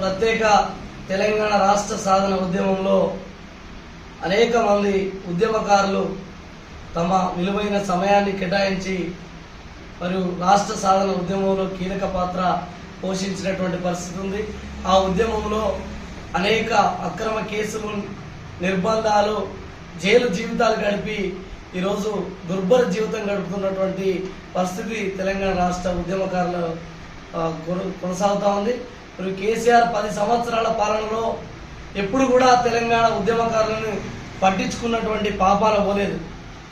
ప్రత్యేక తెలంగాణ రాష్ట్ర సాధన ఉద్యమంలో అనేక మంది ఉద్యమకారులు తమ విలువైన సమయాన్ని కేటాయించి మరియు రాష్ట్ర సాధన ఉద్యమంలో కీలక పాత్ర పోషించినటువంటి పరిస్థితి ఉంది. ఆ ఉద్యమంలో అనేక అక్రమ కేసులు నిర్బంధాలు జైలు జీవితాలు గడిపి ఈరోజు దుర్భర జీవితం గడుపుతున్నటువంటి పరిస్థితి తెలంగాణ రాష్ట్ర ఉద్యమకారులు కొనసాగుతూ ఉంది. మరి కేసీఆర్ పది సంవత్సరాల పాలనలో ఎప్పుడు కూడా తెలంగాణ ఉద్యమకారులను పట్టించుకున్నటువంటి పాపాల పోలేదు.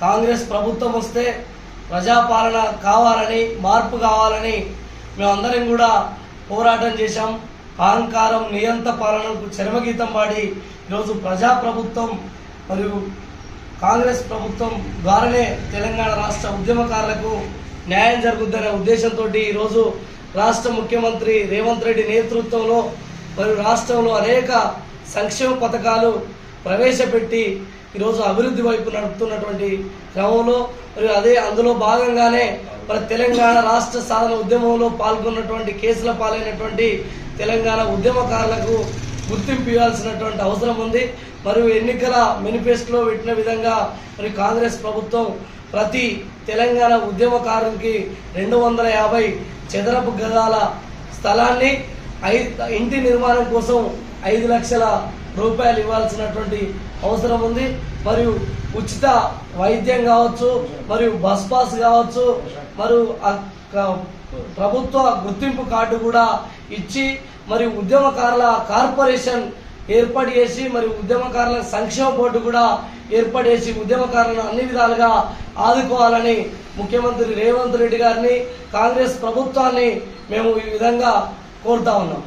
కాంగ్రెస్ ప్రభుత్వం వస్తే ప్రజాపాలన కావాలని మార్పు కావాలని మేమందరం కూడా పోరాటం చేశాం. అహంకారం నియంత పాలనకు చరమగీతం పాడి ఈరోజు ప్రజాప్రభుత్వం మరియు కాంగ్రెస్ ప్రభుత్వం ద్వారానే తెలంగాణ రాష్ట్ర ఉద్యమకారులకు న్యాయం జరుగుద్దనే ఉద్దేశంతో ఈరోజు రాష్ట్ర ముఖ్యమంత్రి రేవంత్ రెడ్డి నేతృత్వంలో మరియు రాష్ట్రంలో అనేక సంక్షేమ పథకాలు ప్రవేశపెట్టి ఈరోజు అభివృద్ధి వైపు నడుపుతున్నటువంటి క్రమంలో మరియు అదే అందులో భాగంగానే మరి తెలంగాణ రాష్ట్ర సాధన ఉద్యమంలో పాల్గొన్నటువంటి కేసుల పాలైనటువంటి తెలంగాణ ఉద్యమకారులకు గుర్తింపు ఇవ్వాల్సినటువంటి అవసరం ఉంది. మరియు ఎన్నికల మేనిఫెస్టోలో పెట్టిన విధంగా మరి కాంగ్రెస్ ప్రభుత్వం ప్రతి తెలంగాణ ఉద్యమకారునికి రెండు వందల యాభై చదరపు గదాల స్థలాన్ని ఐ ఇంటి నిర్మాణం కోసం ఐదు లక్షల రూపాయలు ఇవ్వాల్సినటువంటి అవసరం ఉంది. మరియు ఉచిత వైద్యం కావచ్చు మరియు బస్ పాస్ కావచ్చు మరియు ప్రభుత్వ గుర్తింపు కార్డు కూడా ఇచ్చి మరియు ఉద్యమకారుల కార్పొరేషన్ ఏర్పాటు చేసి మరియు ఉద్యమకారుల సంక్షేమ బోర్డు కూడా ఏర్పాటు చేసి ఉద్యమకారులను అన్ని విధాలుగా ఆదుకోవాలని ముఖ్యమంత్రి రేవంత్ రెడ్డి గారిని కాంగ్రెస్ ప్రభుత్వాన్ని మేము ఈ విధంగా కోరుతా ఉన్నాం.